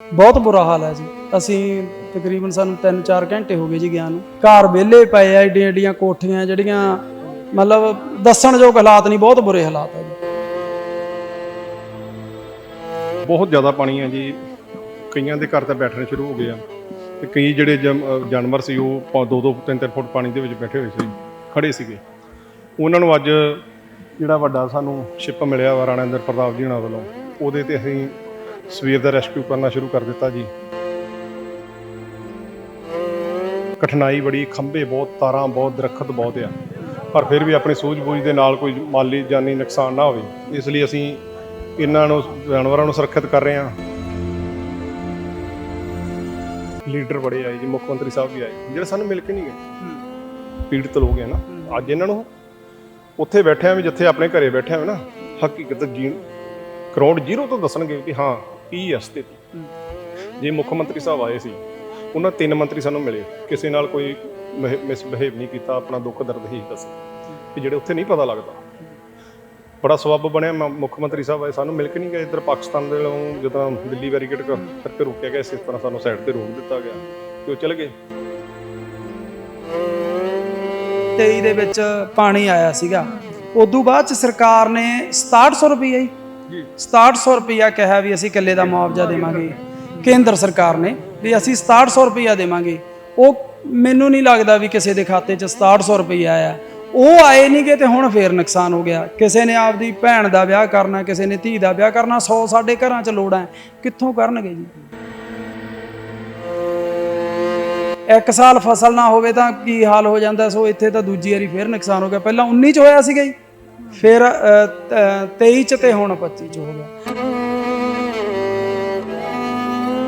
ਬਹੁਤ ਬੁਰਾ ਹਾਲ ਹੈ ਜੀ। ਅਸੀਂ ਤਕਰੀਬਨ ਸਾਨੂੰ 3-4 ਘੰਟੇ ਹੋ ਗਏ ਜੀ ਗਿਆ ਨੂੰ। ਘਰ ਵਿਹਲੇ ਪਏ ਆ ਏਡੀਆਂ ਏਡੀਆਂ ਕੋਠੀਆਂ, ਜਿਹੜੀਆਂ ਮਤਲਬ ਦੱਸਣਯੋਗ ਹਾਲਾਤ ਨਹੀਂ, ਬਹੁਤ ਬੁਰੇ ਹਾਲਾਤ ਹੈ ਜੀ। ਬਹੁਤ ਜ਼ਿਆਦਾ ਪਾਣੀ ਹੈ ਜੀ। ਕਈਆਂ ਦੇ ਘਰ ਤਾਂ ਬੈਠਣੇ ਸ਼ੁਰੂ ਹੋ ਗਏ ਆ। ਤੇ ਕਈ ਜਿਹੜੇ ਜਾਨਵਰ ਸੀ, ਉਹ 2-2 3-3 ਫੁੱਟ ਪਾਣੀ ਦੇ ਵਿੱਚ ਬੈਠੇ ਹੋਏ ਸੀ, ਖੜੇ ਸੀਗੇ। ਉਹਨਾਂ ਨੂੰ ਅੱਜ ਜਿਹੜਾ ਵੱਡਾ ਸਾਨੂੰ ਸ਼ਿਪ ਮਿਲਿਆ ਵਾ ਰਾਣਾ ਇੰਦਰ ਪ੍ਰਤਾਪ ਜੀ ਉਹਨਾਂ ਵੱਲੋਂ, ਉਹਦੇ ਤੇ ਅਸੀਂ ਸਵੇਰ ਦਾ ਰੈਸਕਿਊ ਕਰਨਾ ਸ਼ੁਰੂ ਕਰ ਦਿੱਤਾ ਜੀ। ਕਠਿਨਾਈ ਬੜੀ, ਖੰਭੇ ਬਹੁਤ, ਤਾਰਾਂ ਬਹੁਤ, ਦਰਖਤ ਬਹੁਤ ਆ। ਪਰ ਫਿਰ ਵੀ ਆਪਣੀ ਸੂਝ-ਬੂਝ ਦੇ ਨਾਲ ਕੋਈ ਮਾਲੀ ਜਾਨੀ ਨੁਕਸਾਨ ਨਾ ਹੋਵੇ। ਇਸ ਲਈ ਅਸੀਂ ਇਹਨਾਂ ਨੂੰ, ਜਾਨਵਰਾਂ ਨੂੰ ਸੁਰੱਖਿਅਤ ਕਰ ਰਹੇ ਹਾਂ। ਲੀਡਰ ਬੜੇ ਆਏ ਜੀ, ਮੁੱਖ ਮੰਤਰੀ ਸਾਹਿਬ ਵੀ ਆਏ। ਜਿਹੜੇ ਸਾਨੂੰ ਮਿਲ ਕੇ ਨਹੀਂ ਗਏ, ਪੀੜਤ ਲੋਕ ਹੈ ਨਾ, ਅੱਜ ਇਹਨਾਂ ਨੂੰ ਉੱਥੇ ਬੈਠਿਆਂ ਵੀ ਜਿੱਥੇ ਆਪਣੇ ਘਰੇ ਬੈਠਿਆਂ ਹੋਏ ਨਾ, ਹਕੀਕਤ ਜੀਣ, ਕਰੋੜ ਜ਼ੀਰੋ ਤੋਂ ਦੱਸਣਗੇ ਕਿ ਹਾਂ ਕੀ ਹੈ ਜੇ ਮੁੱਖ ਮੰਤਰੀ ਸਾਹਿਬ ਆਏ ਸੀ, ਉਹਨਾਂ ਤਿੰਨ ਮੰਤਰੀ ਸਾਨੂੰ ਮਿਲੇ। ਕਿਸੇ ਨਾਲ ਕੋਈ ਮਿਸਬਿਹੇਵ ਨਹੀਂ ਕੀਤਾ, ਆਪਣਾ ਦੁੱਖ ਦਰਦ ਹੀ ਦੱਸੇ ਕਿ ਜਿਹੜੇ ਉੱਥੇ ਨਹੀਂ ਪਤਾ ਲੱਗਦਾ। ਬੜਾ ਸਬੱਬ ਬਣਿਆ ਮੁੱਖ ਮੰਤਰੀ ਸਾਹਿਬ ਆਏ। ਸਾਨੂੰ ਮਿਲ ਕੇ ਨਹੀਂ ਗਏ। ਇੱਧਰ ਪਾਕਿਸਤਾਨ ਦੇ ਵੱਲੋਂ ਜਦੋਂ ਦਿੱਲੀ ਬੈਰੀਕੇਡ ਕਰਕੇ ਰੋਕਿਆ ਗਿਆ, ਇਸੇ ਤਰ੍ਹਾਂ ਸਾਨੂੰ ਸਾਈਡ ਤੇ ਰੋਕ ਦਿੱਤਾ ਗਿਆ। ਤੇ ਉਹ ਚਲੇ ਗਏ। 23 ਦੇ ਵਿੱਚ ਪਾਣੀ ਆਇਆ ਸੀਗਾ। ਉਦੋਂ ਬਾਅਦ ਚ ਸਰਕਾਰ ਨੇ 6700 ਰੁਪਈਆ ਜੀ। 6700 ਰੁਪਇਆ ਕਿਹਾ ਵੀ ਅਸੀਂ ਇਕੱਲੇ ਦਾ ਮੁਆਵਜ਼ਾ ਦੇਵਾਂਗੇ। ਕੇਂਦਰ ਸਰਕਾਰ ਨੇ ਵੀ ਅਸੀਂ 6700 ਰੁਪਇਆ ਦੇਵਾਂਗੇ। ਉਹ ਮੈਨੂੰ ਨਹੀਂ ਲੱਗਦਾ ਵੀ ਕਿਸੇ ਦੇ ਖਾਤੇ 'ਚ 6700 ਰੁਪਇਆ ਆਇਆ। ਉਹ ਆਏ ਨਹੀਂਗੇ ਤੇ ਹੁਣ ਫੇਰ ਨੁਕਸਾਨ ਹੋ ਗਿਆ। ਕਿਸੇ ਨੇ ਆਪਦੀ ਭੈਣ ਦਾ ਵਿਆਹ ਕਰਨਾ, ਕਿਸੇ ਨੇ ਧੀ ਦਾ ਵਿਆਹ ਕਰਨਾ 100 ਸਾਡੇ ਘਰਾਂ 'ਚ ਲੋੜਾਂ ਹੈ। ਕਿੱਥੋਂ ਕਰਨਗੇ ਜੀ? ਇੱਕ ਸਾਲ ਫਸਲ ਨਾ ਹੋਵੇ ਤਾਂ ਕੀ ਹਾਲ ਹੋ ਜਾਂਦਾ? ਸੋ ਇੱਥੇ ਤਾਂ ਦੂਜੀ ਵਾਰੀ ਫੇਰ ਨੁਕਸਾਨ ਹੋ ਗਿਆ। ਪਹਿਲਾਂ 19 ਚ ਹੋਇਆ ਸੀਗਾ ਜੀ। ਫਿਰ ਅ, ਤ- 23 ਚ ਤੇ ਹੁਣ 25 ਚ ਹੋ ਗਿਆ।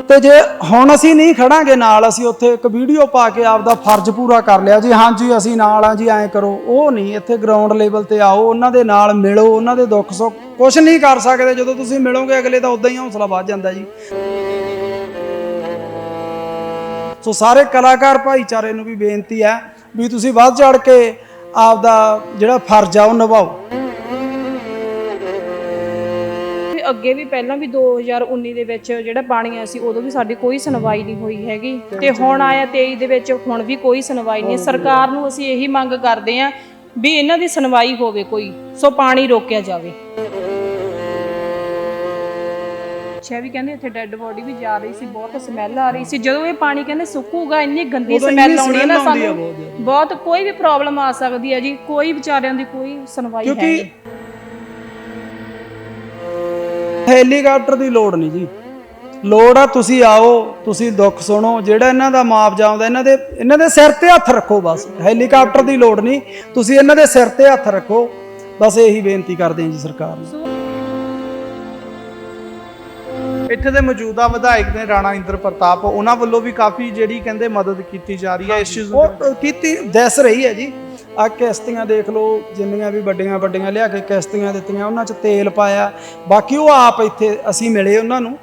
ਤੇ ਜੇ ਹੁਣ ਅਸੀਂ ਨਹੀਂ ਖੜਾਂਗੇ ਨਾਲ ਅਸੀਂ ਉੱਥੇ ਇੱਕ ਵੀਡੀਓ ਪਾ ਕੇ ਆਪਦਾ ਫਰਜ਼ ਪੂਰਾ ਕਰ ਲਿਆ ਜੀ ਹਾਂਜੀ ਅਸੀਂ ਨਾਲ ਆ ਜੀ ਐਂ ਕਰੋ। ਉਹ ਨਹੀਂ ਇੱਥੇ ਗਰਾਊਂਡ ਲੈਵਲ ਤੇ ਆਓ ਉਹਨਾਂ ਦੇ ਨਾਲ ਮਿਲੋ ਉਹਨਾਂ ਦੇ ਦੁੱਖ ਸੁੱਖ ਕੁਝ ਨਹੀਂ ਕਰ ਸਕਦੇ। ਜਦੋਂ ਤੁਸੀਂ ਮਿਲੋਗੇ ਅਗਲੇ ਦਾ ਉਦਾਂ ਹੀ ਹੌਸਲਾ ਵੱਧ ਜਾਂਦਾ ਜੀ। ਸੋ ਸਾਰੇ ਕਲਾਕਾਰ ਭਾਈਚਾਰੇ ਨੂੰ ਵੀ ਬੇਨਤੀ ਹੈ ਵੀ ਤੁਸੀਂ ਵੱਧ ਚੜ ਕੇ ਆਪਦਾ ਜਿਹੜਾ ਫਰਜ਼ ਆ ਉਹ ਨਿਭਾਓ। ਵੀ ਅੱਗੇ ਵੀ ਪਹਿਲਾਂ ਵੀ 2019 ਦੇ ਵਿੱਚ ਜਿਹੜਾ ਪਾਣੀ ਆਇਆ ਸੀ, ਉਦੋਂ ਵੀ ਸਾਡੀ ਕੋਈ ਸੁਣਵਾਈ ਨਹੀਂ ਹੋਈ ਹੈਗੀ। ਤੇ ਹੁਣ ਆਇਆ 23 ਦੇ ਵਿੱਚ, ਹੁਣ ਵੀ ਕੋਈ ਸੁਣਵਾਈ ਨਹੀਂ। ਸਰਕਾਰ ਨੂੰ ਅਸੀਂ ਇਹੀ ਮੰਗ ਕਰਦੇ ਹਾਂ ਵੀ ਇਹਨਾਂ ਦੀ ਸੁਣਵਾਈ ਹੋਵੇ ਕੋਈ, ਸੋ ਪਾਣੀ ਰੋਕਿਆ ਜਾਵੇ। ਛੇ ਵੀ ਕਹਿੰਦੇ ਇੱਥੇ ਡੈੱਡ ਬੋਡੀ ਵੀ ਜਾ ਰਹੀ ਸੀ ਬਹੁਤ ਸਮੈਲ ਆ ਰਹੀ ਸੀ। ਜਦੋਂ ਇਹ ਪਾਣੀ ਕਹਿੰਦੇ ਸੁੱਕੂਗਾ ਇੰਨੀ ਗੰਦੀ ਉਦੋਂ ਸਮੈਲ ਆਉਣੀ ਹੈ ਨਾ smell ਆਉਂਦੀ ਆ ਸਾਨੂੰ ਬਹੁਤ ਬਹੁਤ ਕੋਈ ਵੀ ਪ੍ਰੋਬਲਮ ਆ ਸਕਦੀ ਹੈ ਜੀ ਕੋਈ ਵਿਚਾਰਿਆਂ ਦੀ ਕੋਈ ਸੁਣਵਾਈ ਹੈ ਨਹੀਂ। ਕਿਉਂਕਿ ਹੈਲੀਕਾਪਟਰ ਦੀ ਲੋੜ ਨਹੀਂ ਜੀ। ਲੋੜ ਆ ਤੁਸੀਂ ਆਓ ਤੁਸੀਂ ਦੁੱਖ ਸੁਣੋ ਜਿਹੜਾ ਇਹਨਾਂ ਦਾ ਮੁਆਵਜ਼ਾ ਆਉਂਦਾ ਇਹਨਾਂ ਦੇ ਇਹਨਾਂ ਦੇ ਸਿਰ ਤੇ ਹੱਥ ਰੱਖੋ ਬਸ। ਹੈਲੀਕਾਪਟਰ ਦੀ ਲੋੜ ਨਹੀਂ ਤੁਸੀਂ ਇਹਨਾਂ ਦੇ ਸਿਰ ਤੇ ਹੱਥ ਰੱਖੋ। ਬਸ ਇਹੀ ਬੇਨਤੀ ਕਰਦੇ ਹਾਂ ਜੀ ਸਰਕਾਰ ਨੂੰ। ਇੱਥੇ ਦੇ ਮੌਜੂਦਾ ਵਿਧਾਇਕ ਨੇ ਰਾਣਾ ਇੰਦਰ ਪ੍ਰਤਾਪ, ਉਹਨਾਂ ਵੱਲੋਂ ਵੀ ਕਾਫੀ ਜਿਹੜੀ ਕਹਿੰਦੇ ਮਦਦ ਕੀਤੀ ਜਾ ਰਹੀ ਹੈ ਇਸ ਚੀਜ਼ ਨੂੰ ਉਹ ਕੀਤੀ, ਦਿਸ ਰਹੀ ਹੈ ਜੀ। ਆ ਕਿਸ਼ਤੀਆਂ ਦੇਖ ਲਓ, ਜਿੰਨੀਆਂ ਵੀ ਵੱਡੀਆਂ ਵੱਡੀਆਂ ਲਿਆ ਕੇ ਕਿਸ਼ਤੀਆਂ ਦਿੱਤੀਆਂ, ਉਹਨਾਂ 'ਚ ਤੇਲ ਪਾਇਆ। ਬਾਕੀ ਉਹ ਆਪ ਇੱਥੇ ਅਸੀਂ ਮਿਲੇ ਉਹਨਾਂ ਨੂੰ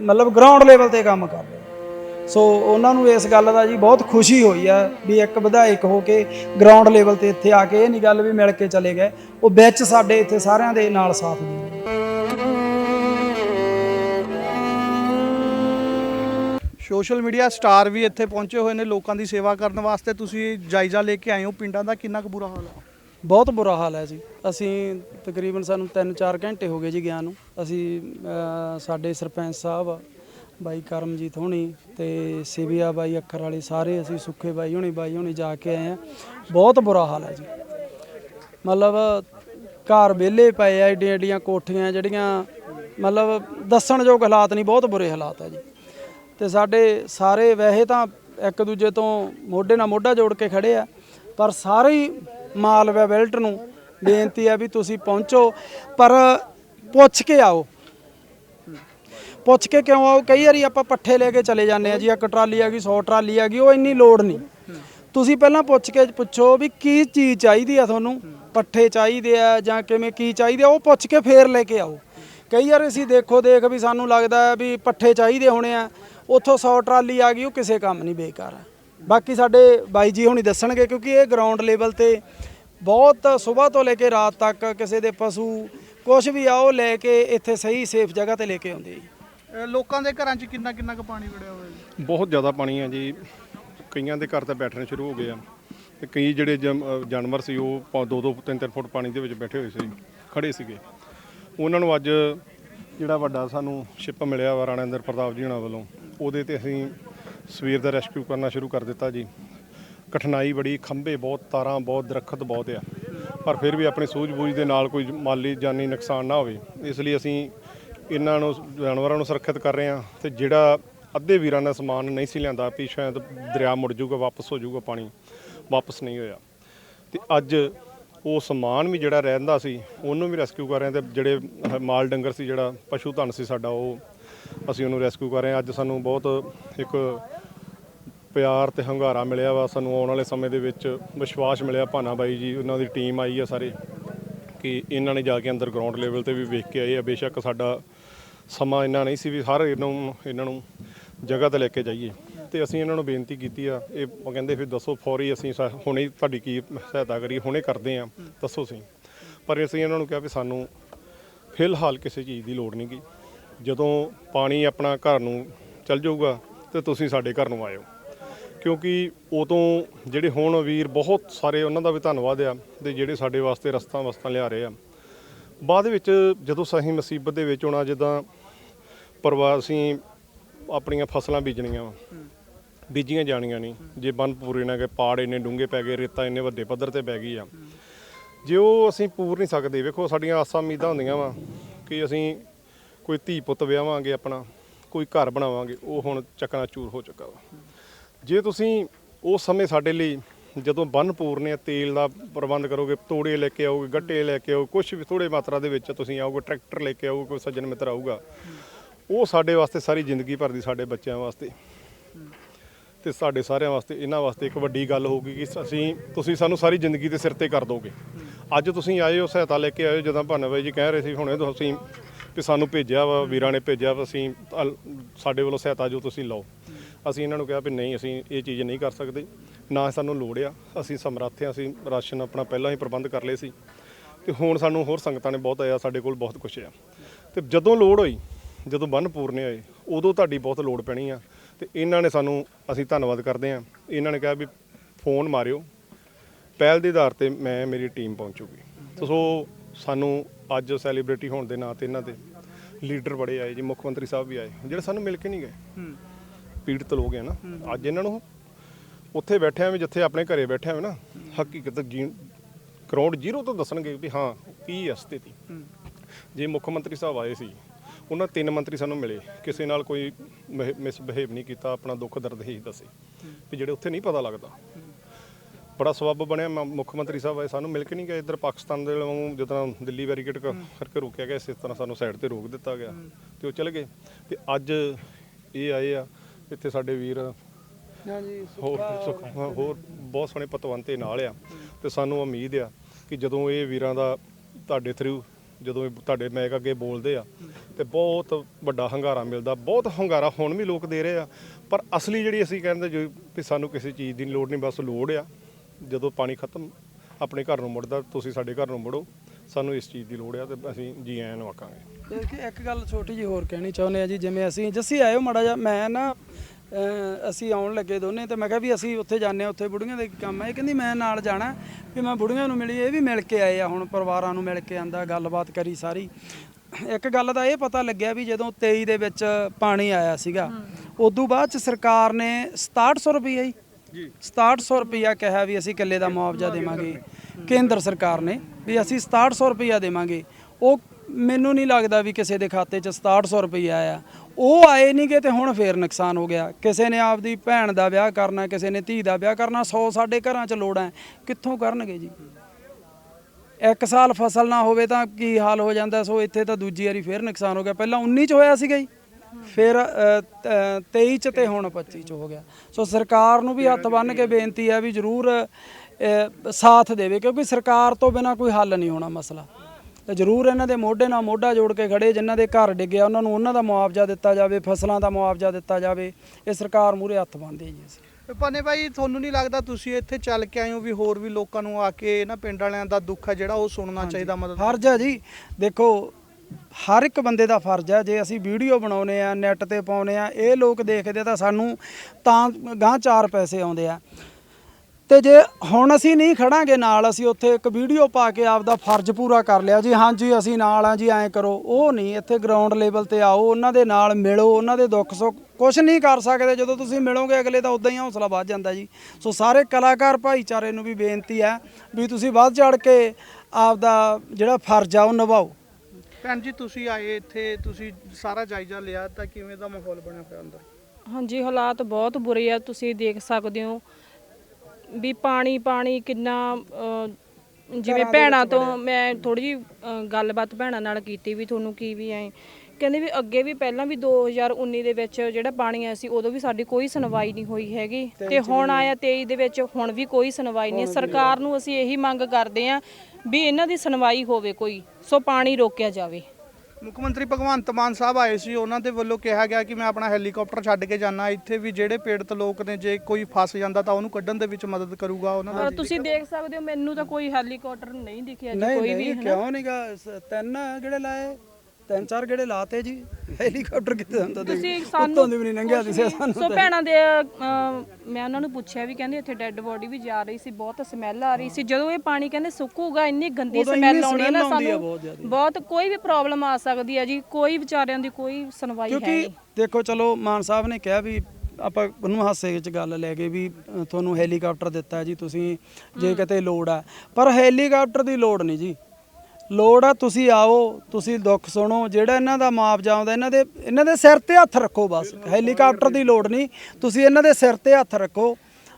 ਮਤਲਬ ਗਰਾਊਂਡ ਲੈਵਲ ਤੇ ਕੰਮ ਕਰ ਰਹੇ। ਸੋ ਉਹਨਾਂ ਨੂੰ ਇਸ ਗੱਲ ਦਾ ਜੀ ਬਹੁਤ ਖੁਸ਼ੀ ਹੋਈ ਆ ਵੀ ਇੱਕ ਵਿਧਾਇਕ ਹੋ ਕੇ ਗਰਾਊਂਡ ਲੈਵਲ ਤੇ ਇੱਥੇ ਆ ਕੇ ਇਹ ਨਹੀਂ ਗੱਲ ਵੀ ਮਿਲ ਕੇ ਚਲੇ ਗਏ। ਉਹ ਵਿੱਚ ਸਾਡੇ ਇੱਥੇ ਸਾਰਿਆਂ ਦੇ ਨਾਲ ਸਾਥ ਦੇ ਸੋਸ਼ਲ ਮੀਡੀਆ ਸਟਾਰ ਵੀ ਇੱਥੇ ਪਹੁੰਚੇ ਹੋਏ ਨੇ ਲੋਕਾਂ ਦੀ ਸੇਵਾ ਕਰਨ ਵਾਸਤੇ। ਤੁਸੀਂ ਜਾਇਜ਼ਾ ਲੈ ਕੇ ਆਏ ਹੋ ਪਿੰਡਾਂ ਦਾ ਕਿੰਨਾ ਕੁ ਬੁਰਾ ਹਾਲ ਹੈ ਬਹੁਤ ਬੁਰਾ ਹਾਲ ਹੈ ਜੀ। ਅਸੀਂ ਤਕਰੀਬਨ ਸਾਨੂੰ 3-4 ਘੰਟੇ ਹੋ ਗਏ ਜੀ ਗਿਆ ਨੂੰ। ਅਸੀਂ ਅਹ, ਸਾਡੇ ਸਰਪੰਚ ਸਾਹਿਬ ਬਾਈ ਕਰਮਜੀਤ ਹੋਣੀ ਤੇ ਸਿਵਿਆ ਬਾਈ ਅੱਖਰ ਵਾਲੇ ਸਾਰੇ ਅਸੀਂ ਸੁੱਖੇ ਬਾਈ ਹੋਣੀ ਬਾਈ ਹੋਣੀ ਜਾ ਕੇ ਆਏ ਆ ਬਹੁਤ ਬੁਰਾ ਹਾਲ ਹੈ ਜੀ। ਮਤਲਬ ਘਰ ਵਿਹਲੇ ਪਏ ਆ ਏਡੀਆਂ ਏਡੀਆਂ ਕੋਠੀਆਂ ਜਿਹੜੀਆਂ ਮਤਲਬ ਦੱਸਣਯੋਗ ਹਾਲਾਤ ਨਹੀਂ ਬਹੁਤ ਬੁਰੇ ਹਾਲਾਤ ਹੈ ਜੀ। ਤੇ ਸਾਡੇ ਸਾਰੇ ਵੈਸੇ ਤਾਂ ਇੱਕ ਦੂਜੇ ਤੋਂ ਮੋਢੇ ਨਾਲ ਮੋਢਾ ਜੋੜ ਕੇ ਖੜੇ ਆ, ਪਰ ਸਾਰੇ ਹੀ ਮਾਲਵਾ ਬੈਲਟ ਨੂੰ ਬੇਨਤੀ ਆ ਵੀ ਤੁਸੀਂ ਪਹੁੰਚੋ, ਪਰ ਪੁੱਛ ਕੇ ਆਓ। ਪੁੱਛ ਕੇ ਕਿਉਂ ਆਓ? ਕਈ ਵਾਰੀ ਆਪਾਂ ਪੱਠੇ ਲੈ ਕੇ ਚਲੇ ਜਾਂਦੇ ਆ ਜੀ, ਇੱਕ ਟਰਾਲੀ ਆ ਗਈ 100 ਟਰਾਲੀ ਆ ਗਈ, ਉਹ ਇੰਨੀ ਲੋੜ ਨਹੀਂ। ਤੁਸੀਂ ਪਹਿਲਾਂ ਪੁੱਛ ਕੇ ਪੁੱਛੋ ਵੀ ਕੀ ਚੀਜ਼ ਚਾਹੀਦੀ ਆ ਤੁਹਾਨੂੰ? ਪੱਠੇ ਚਾਹੀਦੇ ਆ ਜਾਂ ਕਿਵੇਂ ਕੀ ਚਾਹੀਦੇ ਆ? ਉਹ ਪੁੱਛ ਕੇ ਫੇਰ ਲੈ ਕੇ ਆਓ। ਕਈ ਵਾਰ ਅਸੀਂ ਦੇਖੋ, ਦੇਖ ਵੀ ਸਾਨੂੰ ਲੱਗਦਾ ਹੈ ਵੀ ਪੱਠੇ ਚਾਹੀਦੇ ਹੋਣੇ ਆ ਉੱਥੋਂ 100 ਟਰਾਲੀ ਆ ਗਈ ਉਹ ਕਿਸੇ ਕੰਮ ਨਹੀਂ ਬੇਕਾਰ ਬਾਕੀ ਸਾਡੇ ਬਾਈ ਜੀ ਹੁਣੀ ਦੱਸਣਗੇ ਕਿਉਂਕਿ ਇਹ ਗਰਾਊਂਡ ਲੈਵਲ ਤੇ ਬਹੁਤ ਸਵੇਰ ਤੋਂ ਲੈ ਕੇ ਰਾਤ ਤੱਕ ਕਿਸੇ ਦੇ ਪਸ਼ੂ ਕੁਝ ਵੀ ਆ ਉਹ ਲੈ ਕੇ ਇੱਥੇ ਸਹੀ ਸੇਫ ਜਗ੍ਹਾ ਤੇ ਲੈ ਕੇ ਆਉਂਦੇ ਆ ਜੀ। ਲੋਕਾਂ ਦੇ ਘਰਾਂ 'ਚ ਕਿੰਨਾ ਕਿੰਨਾ ਕੁ ਪਾਣੀ ਵੜਿਆ ਹੋਇਆ ਜੀ? ਬਹੁਤ ਜ਼ਿਆਦਾ ਪਾਣੀ ਆ ਜੀ। ਕਈਆਂ ਦੇ ਘਰ ਤਾਂ ਬੈਠਣੇ ਸ਼ੁਰੂ ਹੋ ਗਏ ਆ। ਤੇ ਕਈ ਜਿਹੜੇ ਜਾਨਵਰ ਸੀ ਉਹ 2-2 3-3 ਫੁੱਟ ਪਾਣੀ ਦੇ ਵਿੱਚ ਬੈਠੇ ਹੋਏ ਸੀ ਖੜੇ ਸੀਗੇ। ਉਹਨਾਂ ਨੂੰ ਅੱਜ ਜਿਹੜਾ ਵੱਡਾ ਸਾਨੂੰ ਸ਼ਿਪ ਮਿਲਿਆ ਵਾ ਰਾਣੇਂਦਰ ਪ੍ਰਤਾਪ ਜੀ ਹੁਣਾਂ ਵੱਲੋਂ ਉਹਦੇ ਤੇ ਅਸੀਂ ਸਵੇਰ ਦਾ ਰੈਸਕਿਊ ਕਰਨਾ ਸ਼ੁਰੂ ਕਰ ਦਿੱਤਾ ਜੀ। ਕਠਿਨਾਈ ਬੜੀ, ਖੰਭੇ ਬਹੁਤ, ਤਾਰਾਂ ਬਹੁਤ, ਦਰਖਤ ਬਹੁਤ ਆ। ਪਰ ਫਿਰ ਵੀ ਆਪਣੀ ਸੂਝ-ਬੂਝ ਦੇ ਨਾਲ ਕੋਈ ਮਾਲੀ ਜਾਨੀ ਨੁਕਸਾਨ ਨਾ ਹੋਵੇ। ਇਸ ਲਈ ਅਸੀਂ ਇਹਨਾਂ ਨੂੰ, ਜਾਨਵਰਾਂ ਨੂੰ ਸੁਰੱਖਿਅਤ ਕਰ ਰਹੇ ਹਾਂ ਤੇ ਜਿਹੜਾ ਅੱਧੇ ਵੀਰਾਂ ਦਾ ਸਮਾਨ ਨਹੀਂ ਸੀ ਲਿਆਂਦਾ ਵੀ ਸ਼ਾਇਦ ਦਰਿਆ ਮੁੜ ਜਾਊਗਾ, ਵਾਪਸ ਹੋ ਜਾਊਗਾ ਪਾਣੀ, ਵਾਪਸ ਨਹੀਂ ਹੋਇਆ। ਤੇ ਅੱਜ ਉਹ ਸਮਾਨ ਵੀ ਜਿਹੜਾ ਰਹਿੰਦਾ ਸੀ, ਉਹਨੂੰ ਵੀ ਰੈਸਕਿਊ ਕਰ ਰਹੇ ਹਾਂ ਤੇ ਜਿਹੜੇ ਮਾਲ ਡੰਗਰ ਸੀ, ਜਿਹੜਾ ਪਸ਼ੂ ਧਨ ਸੀ ਸਾਡਾ, ਉਹ ਅਸੀਂ ਉਹਨੂੰ ਰੈਸਕਿਊ ਕਰ ਰਹੇ ਹਾਂ। ਅੱਜ ਸਾਨੂੰ ਬਹੁਤ ਇੱਕ ਪਿਆਰ ਤੇ ਹੰਗਾਰਾ ਮਿਲਿਆ ਵਾ। ਸਾਨੂੰ ਆਉਣ ਵਾਲੇ ਸਮੇਂ ਦੇ ਵਿੱਚ ਵਿਸ਼ਵਾਸ ਮਿਲਿਆ। ਭਾਨਾ ਬਾਈ ਜੀ, ਉਹਨਾਂ ਦੀ ਟੀਮ ਆਈ ਆ ਸਾਰੇ ਕਿ ਇਹਨਾਂ ਨੇ ਜਾ ਕੇ ਅੰਦਰ ਗਰਾਊਂਡ ਲੈਵਲ ਤੇ ਵੀ ਵੇਖ ਕੇ ਆਏ ਆ। ਬੇਸ਼ੱਕ ਸਾਡਾ ਸਮਾਂ ਇੰਨਾ ਨਹੀਂ ਸੀ ਵੀ ਹਰ ਇਹਨੂੰ, ਇਹਨਾਂ ਨੂੰ ਜਗ੍ਹਾ ਤੇ ਲੈ ਕੇ ਜਾਈਏ। ਤੇ ਅਸੀਂ ਇਹਨਾਂ ਨੂੰ ਬੇਨਤੀ ਕੀਤੀ ਆ। ਇਹ ਉਹ ਕਹਿੰਦੇ ਫਿਰ ਦੱਸੋ, ਫੌਰੀ ਅਸੀਂ ਸਾ- ਹੁਣੇ ਤੁਹਾਡੀ ਕੀ ਸਹਾਇਤਾ ਕਰੀਏ ਹੁਣੇ ਕਰਦੇ ਆ। ਦੱਸੋ ਸਹੀ। ਪਰ ਅਸੀਂ ਇਹਨਾਂ ਨੂੰ ਕਿਹਾ ਵੀ ਸਾਨੂੰ ਫਿਲਹਾਲ ਕਿਸੇ ਚੀਜ਼ ਦੀ ਲੋੜ ਨਹੀਂ ਗੀ। ਜਦੋਂ ਪਾਣੀ ਆਪਣਾ ਘਰ ਨੂੰ ਚੱਲ ਜਾਊਗਾ ਤੇ ਤੁਸੀਂ ਸਾਡੇ ਘਰ ਨੂੰ ਆਇਓ। ਕਿਉਂਕਿ ਉਦੋਂ ਜਿਹੜੇ ਹੁਣ ਵੀਰ ਬਹੁਤ ਸਾਰੇ ਉਹਨਾਂ ਦਾ ਵੀ ਧੰਨਵਾਦ ਆ ਤੇ ਜਿਹੜੇ ਸਾਡੇ ਵਾਸਤੇ ਰਸਤਾ ਵਸਤਾਂ ਲਿਆ ਰਹੇ ਆ। ਬਾਅਦ ਵਿੱਚ ਜਦੋਂ ਸਹੀ ਮੁਸੀਬਤ ਦੇ ਵਿੱਚ ਹੋਣਾ, ਜਿੱਦਾਂ ਪਰਿਵਾਰ ਅਸੀਂ ਆਪਣੀਆਂ ਫਸਲਾਂ ਬੀਜਣੀਆਂ ਵਾ, ਬੀਜੀਆਂ ਜਾਣੀਆਂ ਨਹੀਂ। ਜੇ ਬੰਨ ਪੂਰੇ ਨਾ ਗਏ ਪਾੜ ਇੰਨੇ ਡੂੰਘੇ ਪੈ ਗਏ, ਰੇਤਾ ਇੰਨੇ ਵੱਡੇ ਪੱਧਰ ਤੇ ਪੈ ਗਈ ਆ। ਜੇ ਉਹ ਅਸੀਂ ਪੂਰ ਨਹੀਂ ਸਕਦੇ, ਵੇਖੋ ਸਾਡੀਆਂ ਆਸਾਂ ਉਮੀਦਾਂ ਹੁੰਦੀਆਂ ਵਾ ਕਿ ਅਸੀਂ ਕੋਈ ਧੀ ਪੁੱਤ ਵਿਆਹਾਂਗੇ ਆਪਣਾ, ਕੋਈ ਘਰ ਬਣਾਵਾਂਗੇ, ਉਹ ਹੁਣ ਚੱਕਣਾ ਚੂਰ ਹੋ ਚੁੱਕਾ ਵਾ। ਜੇ ਤੁਸੀਂ ਉਸ ਸਮੇਂ ਸਾਡੇ ਲਈ ਜਦੋਂ ਬੰਨ ਪੂਰਨੇ ਆ ਤੇਲ ਦਾ ਪ੍ਰਬੰਧ ਕਰੋਗੇ, ਤੋੜੇ ਲੈ ਕੇ ਆਓਗੇ, ਗੱਟੇ ਲੈ ਕੇ ਆਓ ਕੁਝ ਵੀ ਥੋੜੇ ਮਾਤਰਾ ਦੇ ਵਿੱਚ ਤੁਸੀਂ ਆਓਗੇ, ਟਰੈਕਟਰ ਲੈ ਕੇ ਆਓਗੇ, ਕੋਈ ਸੱਜਣ ਮਿੱਤਰ ਆਊਗਾ, ਉਹ ਸਾਡੇ ਵਾਸਤੇ ਸਾਰੀ ਜ਼ਿੰਦਗੀ ਭਰ ਦੀ ਸਾਡੇ ਬੱਚਿਆਂ ਵਾਸਤੇ ਤੇ ਸਾਡੇ ਸਾਰਿਆਂ ਵਾਸਤੇ, ਇਹਨਾਂ ਵਾਸਤੇ ਇੱਕ ਵੱਡੀ ਗੱਲ ਹੋਊਗੀ ਕਿ ਅਸੀਂ, ਤੁਸੀਂ ਸਾਨੂੰ ਸਾਰੀ ਜ਼ਿੰਦਗੀ ਦੇ ਸਿਰ ਤੇ ਕਰ ਦੋਗੇ। ਅੱਜ ਤੁਸੀਂ ਆਏ ਹੋ, ਸਹਾਇਤਾ ਲੈ ਕੇ ਆਏ ਹੋ, ਜਦੋਂ ਭਾਨਾ ਬਾਈ ਜੀ ਕਹਿ ਰਹੇ ਸੀ, ਹੁਣੇ ਤੁਸੀਂ ਕਿ ਸਾਨੂੰ ਭੇਜਿਆ ਵਾ, ਵੀਰਾਂ ਨੇ ਭੇਜਿਆ ਵਾ, ਅਸੀਂ ਅਲ- ਸਾਡੇ ਵੱਲੋਂ ਸਹਾਇਤਾ ਜੋ ਤੁਸੀਂ ਲਓ। ਅਸੀਂ ਇਹਨਾਂ ਨੂੰ ਕਿਹਾ ਵੀ ਨਹੀਂ, ਅਸੀਂ ਇਹ ਚੀਜ਼ ਨਹੀਂ ਕਰ ਸਕਦੇ। ਨਾ ਸਾਨੂੰ ਲੋੜ ਆ, ਅਸੀਂ ਸਮਰੱਥ ਹਾਂ ਅਸੀਂ ਰਾਸ਼ਨ ਆਪਣਾ ਪਹਿਲਾਂ ਹੀ ਪ੍ਰਬੰਧ ਕਰ ਲਏ ਸੀ। ਤੇ ਹੁਣ ਸਾਨੂੰ ਹੋਰ ਸੰਗਤਾਂ ਨੇ ਬਹੁਤ ਆਇਆ, ਸਾਡੇ ਕੋਲ ਬਹੁਤ ਕੁਛ ਆ। ਤੇ ਜਦੋਂ ਲੋੜ ਹੋਈ, ਜਦੋਂ ਬੰਨ ਪੂਰਨੇ ਹੋਏ ਉਦੋਂ ਤੁਹਾਡੀ ਬਹੁਤ ਲੋੜ ਪੈਣੀ ਆ। ਤੇ ਇਹਨਾਂ ਨੇ ਸਾਨੂੰ, ਅਸੀਂ ਧੰਨਵਾਦ ਕਰਦੇ ਆ। ਇਹਨਾਂ ਨੇ ਕਿਹਾ ਵੀ ਫੋਨ ਮਾਰਿਓ। ਪਹਿਲ ਦੇ ਆਧਾਰ ਤੇ ਮੈਂ, ਮੇਰੀ ਟੀਮ ਪਹੁੰਚੂਗੀ। ਤੇ ਸੋ, ਸਾਨੂੰ ਅੱਜ ਸੈਲੀਬ੍ਰਿਟੀ ਹੋਣ ਦੇ ਨਾਂ ਤੇ ਇਹਨਾਂ ਦੇ ਲੀਡਰ ਬੜੇ ਆਏ ਜੀ ਮੁੱਖ ਮੰਤਰੀ ਸਾਹਿਬ ਵੀ ਆਏ ਜਿਹੜੇ ਸਾਨੂੰ ਮਿਲ ਕੇ ਨਹੀਂ ਗਏ। ਹੂੰ। ਪੀੜਤ ਲੋਕ ਆ ਨਾ ਅੱਜ ਇਹਨਾਂ ਨੂੰ ਉੱਥੇ ਬੈਠਿਆਂ ਵੀ ਜਿੱਥੇ ਆਪਣੇ ਘਰੇ ਬੈਠਿਆਂ ਵੀ ਨਾ ਹਕੀਕਤ ਜੀ ਗਰਾਊਂਡ ਜ਼ੀਰੋ ਤੋਂ ਦੱਸਣਗੇ ਵੀ ਹਾਂ ਕੀ ਹੈ ਸਥਿਤੀ। ਜੇ ਮੁੱਖ ਮੰਤਰੀ ਸਾਹਿਬ ਆਏ ਸੀ ਉਹਨਾਂ ਤਿੰਨ ਮੰਤਰੀ ਸਾਨੂੰ ਮਿਲੇ ਕਿਸੇ ਨਾਲ ਕੋਈ ਮਿਸਬਿਹੇਵ ਨਹੀਂ ਕੀਤਾ ਆਪਣਾ ਦੁੱਖ ਦਰਦ ਹੀ ਦੱਸੇ ਵੀ ਜਿਹੜੇ ਉੱਥੇ ਨਹੀਂ ਪਤਾ ਲੱਗਦਾ। ਬੜਾ ਸਬੱਬ ਬਣਿਆ। ਮ- ਮੁੱਖ ਮੰਤਰੀ ਸਾਹਿਬ ਆਏ ਸਾਨੂੰ ਮਿਲ ਕੇ ਨਹੀਂ ਗਏ। ਇੱਧਰ ਪਾਕਿਸਤਾਨ ਦੇ ਵਾਂਗੂ ਜਦੋਂ ਦਿੱਲੀ ਬੈਰੀਕੇਡ ਕ- ਕਰਕੇ ਰੋਕਿਆ ਗਿਆ ਇਸੇ ਤਰ੍ਹਾਂ ਸਾਨੂੰ ਸਾਈਡ ਤੇ ਰੋਕ ਦਿੱਤਾ ਗਿਆ ਤੇ ਉਹ ਚਲੇ ਗਏ। ਤੇ ਅੱਜ ਇਹ ਆਏ ਆ ਇੱਥੇ ਸਾਡੇ ਵੀਰ ਹਾਂਜੀ ਹੋਰ ਸੁੱਖ ਹੋਰ ਬਹੁਤ ਸੋਹਣੇ ਪਤਵੰਤੇ ਨਾਲ ਆ। ਤੇ ਸਾਨੂੰ ਉਮੀਦ ਆ ਕਿ ਜਦੋਂ ਇਹ ਵੀਰਾਂ ਦਾ ਤੁਹਾਡੇ ਥਰੂ ਜਦੋਂ ਇਹ ਤੁਹਾਡੇ ਮੈਕ ਅੱਗੇ ਬੋਲਦੇ ਆ ਤੇ ਬਹੁਤ ਵੱਡਾ ਹੰਗਾਰਾ ਮਿਲਦਾ। ਬਹੁਤ ਹੰਗਾਰਾ ਹੁਣ ਵੀ ਲੋਕ ਦੇ ਰਹੇ ਆ। ਪਰ ਅਸਲੀ ਜਿਹੜੀ ਅਸੀਂ ਕਹਿੰਦੇ ਜੋ ਵੀ ਸਾਨੂੰ ਕਿਸੇ ਚੀਜ਼ ਦੀ ਲੋੜ ਨਹੀਂ ਬਸ ਲੋੜ ਆ। ਜਦੋਂ ਪਾਣੀ ਖਤਮ ਆਪਣੇ ਘਰ ਨੂੰ ਮੁੜਦਾ ਤੁਸੀਂ ਸਾਡੇ ਘਰ ਨੂੰ ਮੁੜੋ ਸਾਨੂੰ ਇਸ ਚੀਜ਼ ਦੀ ਲੋੜ ਆ ਤੇ ਅਸੀਂ ਜੀ ਆਇਆਂ ਨੂੰ ਆਕਾਂਗੇ। ਇੱਕ ਇੱਕ ਗੱਲ ਛੋਟੀ ਜੀ ਹੋਰ ਕਹਿਣੀ ਚਾਹੁੰਦੇ ਆ ਜੀ ਜਿਵੇਂ ਅਸੀਂ ਜੱਸੀ ਆਇਓ ਮੜਾ ਜਾ ਮੈਂ ਨਾ ਅਸੀਂ ਆਉਣ ਲੱਗੇ ਦੋਨੇ ਤੇ ਮੈਂ ਕਿਹਾ ਵੀ ਅਸੀਂ ਉੱਥੇ ਜਾਂਦੇ ਆ ਉੱਥੇ ਬੁੜੀਆਂ ਦੇ ਕੰਮ ਆ। ਇਹ ਕਹਿੰਦੀ ਮੈਂ ਨਾਲ ਜਾਣਾ ਵੀ ਮੈਂ ਬੁੜੀਆਂ ਨੂੰ ਮਿਲੀ ਇਹ ਵੀ ਮਿਲ ਕੇ ਆਏ ਆ ਹੁਣ ਪਰਿਵਾਰਾਂ ਨੂੰ ਮਿਲ ਕੇ ਆਂਦਾ ਗੱਲਬਾਤ ਕਰੀ ਸਾਰੀ। ਇੱਕ ਗੱਲ ਦਾ ਇਹ ਪਤਾ ਲੱਗਿਆ ਵੀ ਜਦੋਂ 23 ਦੇ ਵਿੱਚ ਪਾਣੀ ਆਇਆ ਸੀਗਾ ਉਦੋਂ ਬਾਅਦ ਚ ਸਰਕਾਰ ਨੇ 6700 ਰੁਪਈਆ ਜੀ। 6700 ਰੁਪਈਆ ਕਿਹਾ ਵੀ ਅਸੀਂ ਇਕੱਲੇ ਦਾ ਮੁਆਵਜ਼ਾ ਦੇਵਾਂਗੇ। ਕੇਂਦਰ ਸਰਕਾਰ ਨੇ ਵੀ ਅਸੀਂ 6700 ਰੁਪਈਆ ਦੇਵਾਂਗੇ। ਉਹ ਮੈਨੂੰ ਨਹੀਂ ਲੱਗਦਾ ਵੀ ਕਿਸੇ ਦੇ ਖਾਤੇ 'ਚ 6700 ਰੁਪਈਆ ਆਇਆ ਉਹ ਆਏ ਨਹੀਂ ਗੇ ਤੇ ਹੁਣ ਫੇਰ ਨੁਕਸਾਨ ਹੋ ਗਿਆ। ਕਿਸੇ ਨੇ ਆਪਦੀ ਭੈਣ ਦਾ ਵਿਆਹ ਕਰਨਾ, ਕਿਸੇ ਨੇ ਧੀ ਦਾ ਵਿਆਹ ਕਰਨਾ 100 ਸਾਡੇ ਘਰਾਂ 'ਚ ਲੋੜਾਂ ਕਿੱਥੋਂ ਕਰਨਗੇ ਜੀ? ਇੱਕ ਸਾਲ ਫਸਲ ਨਾ ਹੋਵੇ ਤਾਂ ਕੀ ਹਾਲ ਹੋ ਜਾਂਦਾ? ਸੋ ਇੱਥੇ ਤਾਂ ਦੂਜੀ ਵਾਰੀ ਫੇਰ ਨੁਕਸਾਨ ਹੋ ਗਿਆ। ਪਹਿਲਾਂ 19 ਚ ਹੋਇਆ ਸੀਗਾ ਜੀ। ਫਿਰ ਅ, ਤ- 23 ਚ ਤੇ ਹੁਣ 25 ਚ ਹੋ ਗਿਆ। ਸੋ ਸਰਕਾਰ ਨੂੰ ਵੀ ਹੱਥ ਬੰਨ੍ਹ ਕੇ ਬੇਨਤੀ ਹੈ ਵੀ ਜ਼ਰੂਰ ਸਾਥ ਦੇਵੇ ਕਿਉਂਕਿ ਸਰਕਾਰ ਤੋਂ ਬਿਨਾ ਕੋਈ ਹੱਲ ਨਹੀਂ ਹੋਣਾ ਮਸਲਾ। ਤੇ ਜ਼ਰੂਰ ਇਹਨਾਂ ਦੇ ਮੋਢੇ ਨਾਲ ਮੋਢਾ ਜੋੜ ਕੇ ਖੜੇ ਜਿਨ੍ਹਾਂ ਦੇ ਘਰ ਡਿੱਗਿਆ ਉਹਨਾਂ ਨੂੰ ਉਹਨਾਂ ਦਾ ਮੁਆਵਜ਼ਾ ਦਿੱਤਾ ਜਾਵੇ ਫਸਲਾਂ ਦਾ ਮੁਆਵਜ਼ਾ ਦਿੱਤਾ ਜਾਵੇ ਇਹ ਸਰਕਾਰ ਮੂਰੇ ਹੱਥ ਬੰਨ੍ਹਦੇ ਜੀ ਅਸੀਂ। ਪਾਨੇ ਭਾਈ ਤੁਹਾਨੂੰ ਨਹੀਂ ਲੱਗਦਾ ਤੁਸੀਂ ਇੱਥੇ ਚੱਲ ਕੇ ਆਏ ਹੋ ਵੀ ਹੋਰ ਵੀ ਲੋਕਾਂ ਨੂੰ ਆ ਕੇ ਇਹਨਾਂ ਪਿੰਡ ਵਾਲਿਆਂ ਦਾ ਦੁੱਖ ਹੈ ਜਿਹੜਾ ਉਹ ਸੁਣਨਾ ਚਾਹੀਦਾ ਮਦਦ ਹਰਜ ਹੈ ਜੀ। ਦੇਖੋ ਹਰ ਇੱਕ ਬੰਦੇ ਦਾ ਫਰਜ਼ ਹੈ, ਜੇ ਅਸੀਂ ਵੀਡੀਓ ਬਣਾਉਨੇ ਆ ਨੈੱਟ ਤੇ ਪਾਉਨੇ ਆ ਇਹ ਲੋਕ ਦੇਖਦੇ ਤਾਂ ਸਾਨੂੰ ਤਾਂ ਗਾਂ ਚਾਰ ਪੈਸੇ ਆਉਂਦੇ ਆ। ਤੇ ਜੇ ਹੁਣ ਅਸੀਂ ਨਹੀਂ ਖੜਾਂਗੇ ਨਾਲ, ਅਸੀਂ ਉੱਥੇ ਇੱਕ ਵੀਡੀਓ ਪਾ ਕੇ ਆਪਦਾ ਫਰਜ਼ ਪੂਰਾ ਕਰ ਲਿਆ, ਜੀ ਹਾਂਜੀ ਅਸੀਂ ਨਾਲ ਆ ਜੀ, ਐਂ ਕਰੋ, ਉਹ ਨਹੀਂ, ਇੱਥੇ ਗਰਾਊਂਡ ਲੈਵਲ ਤੇ ਆਓ, ਉਹਨਾਂ ਦੇ ਨਾਲ ਮਿਲੋ, ਉਹਨਾਂ ਦੇ ਦੁੱਖ ਸੁੱਖ ਕੁਝ ਨਹੀਂ ਕਰ ਸਕਦੇ, ਜਦੋਂ ਤੁਸੀਂ ਮਿਲੋਗੇ ਅਗਲੇ ਤਾਂ ਉਦਾਂ ਹੀ ਹੌਸਲਾ ਵੱਧ ਜਾਂਦਾ ਜੀ। ਸੋ ਸਾਰੇ ਕਲਾਕਾਰ ਭਾਈਚਾਰੇ ਨੂੰ ਵੀ ਬੇਨਤੀ ਹੈ ਵੀ ਤੁਸੀਂ ਵੱਧ ਚੜ ਕੇ ਆਪਦਾ ਜਿਹੜਾ ਫਰਜ਼ ਆ, ਉਹ ਨਿਭਾਓ। ਭੈਣ ਜੀ ਤੁਸੀਂ ਆਏ ਇੱਥੇ ਤੁਸੀਂ ਸਾਰਾ ਜਾਇਜ਼ਾ ਲਿਆ ਤਾਂ ਕਿਵੇਂ ਦਾ ਮਾਹੌਲ ਬਣਿਆ ਹੋਇਆ ਅੰਦਰ? ਹਾਂਜੀ ਹਾਲਾਤ ਬਹੁਤ ਬੁਰੇ ਆ ਤੁਸੀਂ ਦੇਖ ਸਕਦੇ ਹੋ ਵੀ ਪਾਣੀ ਪਾਣੀ ਕਿੰਨਾ ਅਹ, ਜਿਵੇਂ ਭੈਣਾਂ ਤੋਂ ਮੈਂ ਥੋੜੀ ਜੀ ਗੱਲਬਾਤ ਭੈਣਾਂ ਨਾਲ ਕੀਤੀ ਵੀ ਤੁਹਾਨੂੰ ਕੀ ਵੀ ਐ ਕਹਿੰਦੇ ਵੀ ਅੱਗੇ ਵੀ ਪਹਿਲਾਂ ਵੀ 2019 ਦੇ ਵਿੱਚ ਜਿਹੜਾ ਪਾਣੀ ਆਇਆ ਸੀ ਉਦੋਂ ਵੀ ਸਾਡੀ ਕੋਈ ਸੁਣਵਾਈ ਨਹੀਂ ਹੋਈ ਹੈਗੀ। ਤੇ ਹੁਣ ਆਇਆ 23 ਦੇ ਵਿੱਚ ਹੁਣ ਵੀ ਕੋਈ ਸੁਣਵਾਈ ਨਹੀਂ ਸਰਕਾਰ ਨੂੰ ਅਸੀਂ ਇਹੀ ਮੰਗ ਕਰਦੇ ਆਂ ਵੀ ਇਹਨਾਂ ਦੀ ਸੁਣਵਾਈ ਹੋਵੇ ਕੋਈ ਸੋ ਪਾਣੀ ਰੋਕਿਆ ਜਾਵੇ। ਮੁੱਖ ਮੰਤਰੀ ਭਗਵੰਤ ਮਾਨ ਸਾਹਿਬ ਆਏ ਸੀ ਉਹਨਾਂ ਦੇ ਵੱਲੋਂ ਕਿਹਾ ਗਿਆ ਕਿ ਮੈਂ ਆਪਣਾ ਹੈਲੀਕਾਪਟਰ ਛੱਡ ਕੇ ਜਾਣਾ ਇੱਥੇ ਵੀ ਜਿਹੜੇ ਪੀੜਤ ਲੋਕ ਨੇ ਜੇ ਕੋਈ ਫਸ ਜਾਂਦਾ ਤਾਂ ਉਹਨੂੰ ਕੱਢਣ ਦੇ ਵਿੱਚ ਮਦਦ ਕਰੂਗਾ ਉਹਨਾਂ ਦਾ ਪਰ ਤੁਸੀਂ ਦੇਖ ਸਕਦੇ ਹੋ ਮੈਨੂੰ ਤਾਂ ਕੋਈ ਹੈਲੀਕਾਪਟਰ ਨਹੀਂ ਦਿਖਿਆ ਜੀ ਨਹੀਂ ਕੋਈ ਵੀ ਨਹੀਂ ਕਿਉਂ ਨਹੀਂਗਾ ਤਿੰਨ ਜਿਹੜੇ ਲਾਏ। ਤਿੰਨ ਚਾਰ ਜਿਹੜੇ ਲਾਤੇ ਜੀ। ਹੈਲੀਕਾਪਟਰ ਕਿੱਥੇ ਹੁੰਦਾ ਤੁਸੀਂ ਉੱਤੋਂ ਦੀ ਵੀ ਨਹੀਂ ਲੰਘਿਆ ਦਿਸਿਆ ਸਾਨੂੰ ਸੋ ਭੈਣਾਂ ਦੇ ਮੈਂ ਉਹਨਾਂ ਨੂੰ ਪੁੱਛਿਆ ਵੀ ਕਹਿੰਦੇ ਇੱਥੇ ਡੈੱਡ ਬੋਡੀ ਵੀ ਜਾ ਰਹੀ ਸੀ ਬਹੁਤ ਸਮੈਲ ਆ ਰਹੀ ਸੀ। ਜਦੋਂ ਇਹ ਪਾਣੀ ਕਹਿੰਦੇ ਸੁੱਕੂਗਾ ਇੰਨੀ ਗੰਦੀ ਉਦੋਂ ਸਮੈਲ ਆਉਣੀ ਹੈ ਨਾ smell ਆਉਂਦੀ ਆ ਸਾਨੂੰ ਬਹੁਤ ਜ਼ਿਆਦਾ। ਬਹੁਤ ਕੋਈ ਵੀ ਪ੍ਰੋਬਲਮ ਆ ਸਕਦੀ ਹੈ ਜੀ ਕੋਈ ਵਿਚਾਰਿਆਂ ਦੀ ਕੋਈ ਸੁਣਵਾਈ ਹੈ ਕਿਉਂਕਿ ਨਹੀਂ। ਦੇਖੋ ਚਲੋ ਮਾਨ ਸਾਹਿਬ ਨੇ ਕਿਹਾ ਵੀ ਆਪਾਂ ਉਹਨੂੰ ਹਾਸੇ ਵਿੱਚ ਗੱਲ ਲੈ ਕੇ ਵੀ ਅ, ਤੁਹਾਨੂੰ ਹੈਲੀਕਾਪਟਰ ਦਿੱਤਾ ਹੈ ਜੀ ਤੁਸੀਂ ਜੇ ਕਿਤੇ ਲੋੜ ਆ। ਪਰ ਹੈਲੀਕਾਪਟਰ ਦੀ ਲੋੜ ਨਹੀਂ ਜੀ। ਲੋੜ ਆ, ਤੁਸੀਂ ਆਓ, ਤੁਸੀਂ ਦੁੱਖ ਸੁਣੋ, ਜਿਹੜਾ ਇਹਨਾਂ ਦਾ ਮੁਆਵਜ਼ਾ ਆਉਂਦਾ, ਇਹਨਾਂ ਦੇ ਇਹਨਾਂ ਦੇ ਸਿਰ ਤੇ ਹੱਥ ਰੱਖੋ ਬਸ। ਹੈਲੀਕਾਪਟਰ ਦੀ ਲੋੜ ਨਹੀਂ, ਤੁਸੀਂ ਇਹਨਾਂ ਦੇ ਸਿਰ ਤੇ ਹੱਥ ਰੱਖੋ।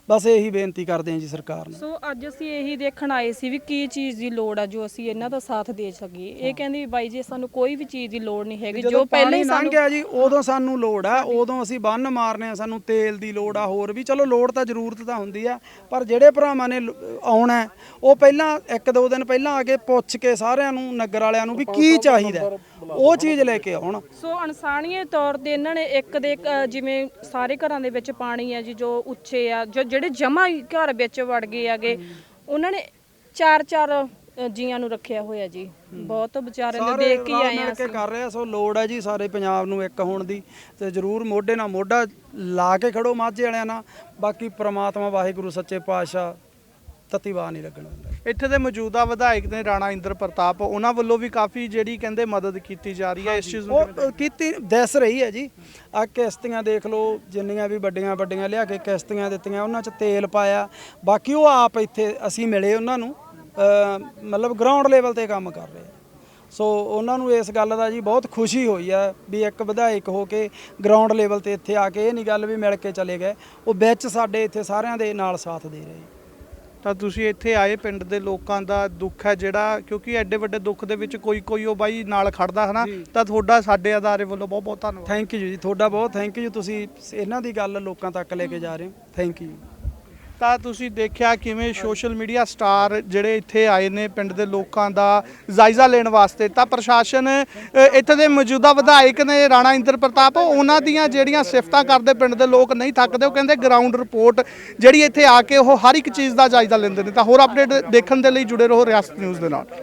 ਬਸ ਇਹੀ ਬੇਨਤੀ ਕਰਦੇ ਹਾਂ ਜੀ ਸਰਕਾਰ ਨੂੰ। ਸੋ ਅੱਜ ਅਸੀਂ ਇਹੀ ਦੇਖਣ ਆਏ ਸੀ ਵੀ ਕੀ ਚੀਜ਼ ਦੀ ਲੋੜ ਆ ਜੋ ਅਸੀਂ ਇਹਨਾਂ ਦਾ ਸਾਥ ਦੇ ਸਕੀਏ। ਇਹ ਕਹਿੰਦੇ ਵੀ ਬਾਈ ਜੀ ਸਾਨੂੰ ਕੋਈ ਵੀ ਚੀਜ਼ ਦੀ ਲੋੜ ਨਹੀਂ ਹੈਗੀ। ਜੋ ਪਹਿਲਾਂ ਹੀ ਸਾਨੂੰ ਗਿਆ ਜੀ ਉਦੋਂ ਸਾਨੂੰ ਲੋੜ ਆ ਉਦੋਂ ਅਸੀਂ ਬੰਨ ਮਾਰਨੇ ਆ ਸਾਨੂੰ ਤੇਲ ਦੀ ਲੋੜ ਆ ਹੋਰ ਵੀ। ਚਲੋ ਲੋੜ ਤਾਂ ਜ਼ਰੂਰਤ ਤਾਂ ਹੁੰਦੀ ਆ ਪਰ ਜਿਹੜੇ ਭਰਾਵਾਂ ਨੇ ਆਉਣਾ ਉਹ ਪਹਿਲਾਂ ਇੱਕ ਦੋ ਦਿਨ ਪਹਿਲਾਂ ਆ ਕੇ ਪੁੱਛ ਕੇ ਸਾਰਿਆਂ ਨੂੰ ਨਗਰ ਵਾਲਿਆਂ ਨੂੰ ਵੀ ਕੀ ਚਾਹੀਦਾ। ਉਹ ਚੀਜ਼ ਲੈ ਕੇ ਆਉਣ। ਸੋ ਇਨਸਾਨੀਏ ਤੌਰ ਤੇ ਇਹਨਾਂ ਨੇ ਇੱਕ ਦੇ ਇੱਕ, ਅ, ਜਿਵੇਂ ਸਾਰੇ ਘਰਾਂ ਦੇ ਵਿੱਚ ਪਾਣੀ ਆ ਜੀ ਜੋ ਉੱਚੇ ਆ ਜੋ ਜਿਹੜੇ ਜਮਾ ਹੀ ਘਰ ਵਿੱਚ ਵੜ ਗਏ ਆਗੇ ਉਹਨਾਂ ਨੇ ਚਾਰ ਚਾਰ ਅ, ਜੀਆਂ ਨੂੰ ਰੱਖਿਆ ਹੋਇਆ ਜੀ। ਬਹੁਤ ਵਿਚਾਰਿਆਂ ਦੇ ਸਾਰੇ ਦੇਖ ਕੇ ਹੀ ਰਲ ਆਏ ਮਿਲ ਆ ਕੇ ਕਰ ਰਹੇ ਆ ਸੋ ਲੋੜ ਹੈ ਜੀ ਸਾਰੇ ਪੰਜਾਬ ਨੂੰ ਇੱਕ ਹੋਣ ਦੀ ਤੇ ਜਰੂਰ ਮੋਢੇ ਨਾਲ ਮੋਢਾ ਲਾ ਕੇ ਖੜੋ ਮਾਝੇ ਵਾਲਿਆਂ ਨਾਲ। ਬਾਕੀ ਪ੍ਰਮਾਤਮਾ ਵਾਹਿਗੁਰੂ ਸੱਚੇ ਪਾਤਸ਼ਾਹ ਤਤੀਵਾ ਨਹੀਂ ਲੱਗਣ ਦਿੰਦਾ। ਇੱਥੇ ਦੇ ਮੌਜੂਦਾ ਵਿਧਾਇਕ ਨੇ ਰਾਣਾ ਇੰਦਰ ਪ੍ਰਤਾਪ ਉਹਨਾਂ ਵੱਲੋਂ ਵੀ ਕਾਫੀ ਜਿਹੜੀ ਕਹਿੰਦੇ ਮਦਦ ਕੀਤੀ ਜਾ ਰਹੀ ਹੈ ਇਸ ਚੀਜ਼ ਨੂੰ ਉਹ ਕੀਤੀ ਦਿਸ ਰਹੀ ਹੈ ਜੀ। ਆ ਕਿਸ਼ਤੀਆਂ ਦੇਖ ਲਓ ਜਿੰਨੀਆਂ ਵੀ ਵੱਡੀਆਂ ਵੱਡੀਆਂ ਲਿਆ ਕੇ ਕਿਸ਼ਤੀਆਂ ਦਿੱਤੀਆਂ ਉਹਨਾਂ 'ਚ ਤੇਲ ਪਾਇਆ। ਬਾਕੀ ਉਹ ਆਪ ਇੱਥੇ ਅਸੀਂ ਮਿਲੇ ਉਹਨਾਂ ਨੂੰ ਮਤਲਬ ਗਰਾਊਂਡ ਲੈਵਲ ਤੇ ਕੰਮ ਕਰ ਰਹੇ ਆ। ਸੋ ਉਹਨਾਂ ਨੂੰ ਇਸ ਗੱਲ ਦਾ ਜੀ ਬਹੁਤ ਖੁਸ਼ੀ ਹੋਈ ਹੈ ਵੀ ਇੱਕ ਵਿਧਾਇਕ ਹੋ ਕੇ ਗਰਾਊਂਡ ਲੈਵਲ ਤੇ ਇੱਥੇ ਆ ਕੇ ਇਹ ਨਹੀਂ ਗੱਲ ਵੀ ਮਿਲ ਕੇ ਚਲੇ ਗਏ। ਉਹ ਵਿੱਚ ਸਾਡੇ ਇੱਥੇ ਸਾਰਿਆਂ ਦੇ ਨਾਲ ਸਾਥ ਦੇ ਰਹੇ। ਤਾਂ ਤੁਸੀਂ ਇੱਥੇ ਆਏ ਪਿੰਡ ਦੇ ਲੋਕਾਂ ਦਾ ਦੁੱਖ ਹੈ ਜਿਹੜਾ ਕਿਉਂਕਿ ਐਡੇ ਵੱਡੇ ਦੁੱਖ ਦੇ ਵਿੱਚ ਕੋਈ ਕੋਈ ਉਹ ਬਾਈ ਨਾਲ ਖੜਦਾ ਹਨਾ ਤਾਂ ਤੁਹਾਡਾ ਸਾਡੇ ਅਦਾਰੇ ਵੱਲੋਂ ਬਹੁਤ ਬਹੁਤ ਧੰਨਵਾਦ। ਥੈਂਕ ਯੂ ਜੀ ਤੁਹਾਡਾ ਬਹੁਤ ਥੈਂਕ ਯੂ ਤੁਸੀਂ ਇਹਨਾਂ ਦੀ ਗੱਲ ਲੋਕਾਂ ਤੱਕ ਲੈ ਕੇ ਜਾ ਰਹੇ ਹੋ। ਥੈਂਕ ਯੂ ਤਾਂ ਤੁਸੀਂ ਦੇਖਿਆ ਕਿਵੇਂ ਸੋਸ਼ਲ ਮੀਡੀਆ ਸਟਾਰ ਜਿਹੜੇ ਇੱਥੇ ਆਏ ਨੇ ਪਿੰਡ ਦੇ ਲੋਕਾਂ ਦਾ ਜਾਇਜ਼ਾ ਲੈਣ ਵਾਸਤੇ? ਤਾਂ ਪ੍ਰਸ਼ਾਸਨ ਇੱਥੇ ਦੇ ਮੌਜੂਦਾ ਵਿਧਾਇਕ ਨੇ ਰਾਣਾ ਇੰਦਰ ਪ੍ਰਤਾਪ, ਉਹਨਾਂ ਦੀਆਂ ਜਿਹੜੀਆਂ ਸਿਫਤਾਂ ਕਰਦੇ ਪਿੰਡ ਦੇ ਲੋਕ ਨਹੀਂ ਥੱਕਦੇ, ਉਹ ਕਹਿੰਦੇ ਗਰਾਊਂਡ ਰਿਪੋਰਟ ਜਿਹੜੀ ਇੱਥੇ ਆ ਕੇ ਉਹ ਹਰ ਇੱਕ ਚੀਜ਼ ਦਾ ਜਾਇਜ਼ਾ ਲੈਂਦੇ ਨੇ। ਤਾਂ ਹੋਰ ਅਪਡੇਟ ਦੇਖਣ ਦੇ ਲਈ ਜੁੜੇ ਰਹੋ ਰਿਆਸਤ ਨਿਊਜ਼ ਦੇ ਨਾਲ।